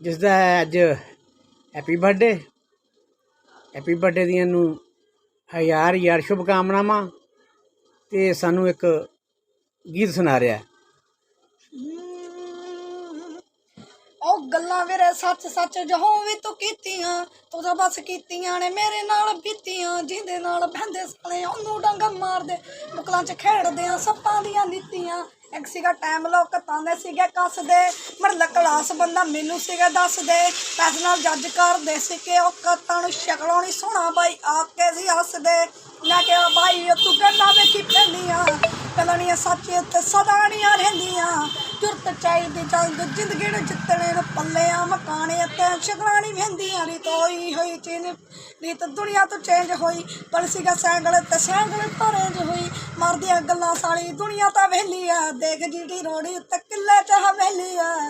ਜਿਸ ਦਾ ਹੈ ਅੱਜ ਹੈਪੀ ਬਰਥਡੇ ਹੈਪੀ ਬਰਥਡੇ ਦੀਆਂ ਨੂੰ ਹਜ਼ਾਰ ਹਜ਼ਾਰ ਸ਼ੁਭ ਕਾਮਨਾਵਾਂ ਤੇ ਸਾਨੂੰ ਇੱਕ ਗੀਤ ਸੁਣਾ ਰਿਹਾ। ਉਹ ਗੱਲਾਂ ਵੀਰੇ ਸੱਚ ਸੱਚ ਜਹੋਂ ਵੀ ਤੂੰ ਕੀਤੀਆਂ, ਤੂੰ ਤਾਂ ਬਸ ਕੀਤੀਆਂ ਨੇ ਮੇਰੇ ਨਾਲ ਬੀਤੀਆਂ, ਜਿਹਦੇ ਨਾਲ ਬਹਿੰਦੇ ਸਾਲੇ ਉਹਨੂੰ ਡੰਗ ਮਾਰਦੇ ਬੁਕਲਾਂ 'ਚ ਖੇਡਦੇ ਆ, ਸੱਪਾਂ ਦੀਆਂ ਨੀਤੀਆਂ ਇੱਕ ਸੀਗਾ ਟਾਈਮ ਲੋਕ ਤਾਂਦੇ ਸੀਗੇ ਕੱਸਦੇ ਮਰਲ ਕਲਾਸ ਬੰਦਾ ਮੈਨੂੰ ਸੀਗਾ ਦੱਸਦੇ ਪੈਸੇ ਨਾਲ ਜੱਜ ਕਰਦੇ ਸੀ ਕਿ ਉਹ ਕਤਾਂ ਨੂੰ ਸ਼ਕਲੋਂ ਨਹੀਂ ਸੋਹਣਾ ਬਾਈ, ਆ ਕੇ ਸੀ ਹੱਸਦੇ। ਮੈਂ ਕਿਹਾ, ਬਾਈ, ਤੂੰ ਕਹਿੰਦਾ ਵੇਖੀ ਪੈਂਦੀਆਂ ਕਲਣੀਆਂ ਸੱਚ ਤੇ ਸਦਾ ਨਹੀਂ ਰਹਿੰਦੀਆਂ। ਜੁਰਤ ਚਾਹੀਦੀ ਜੰਗ ਜ਼ਿੰਦਗੀ ਨੂੰ ਜਿੱਤਣੇ ਨੂੰ ਪੱਲਿਆਂ ਮਕਾਨੇ ਅਤੇ ਸ਼ਕਲਾਂ ਨਹੀਂ ਵਹਿੰਦੀਆਂ ਰੀ ਤੋਈ ਹੋਈ ਚੀਨ ਰੀਤ ਦੁਨੀਆ ਤੋਂ ਚੇਂਜ ਹੋਈ। ਪਰ ਸੀਗਾ ਸੈਂਗਲ ਤੇ ਸੈਂਗਲ ਪਰੇਂਜ ਹੋਈ। ਮਰਦੀਆਂ ਗੱਲਾਂ ਸਾਲੀ ਦੁਨੀਆ ਤਾਂ ਵਹਿਲੀ ਆ। ਦੇਖ ਜੀਟੀ ਰੋੜੀ ਉੱਤੇ ਕਿੱਲੇ ਚ ਹਵੇਲੀ ਆ।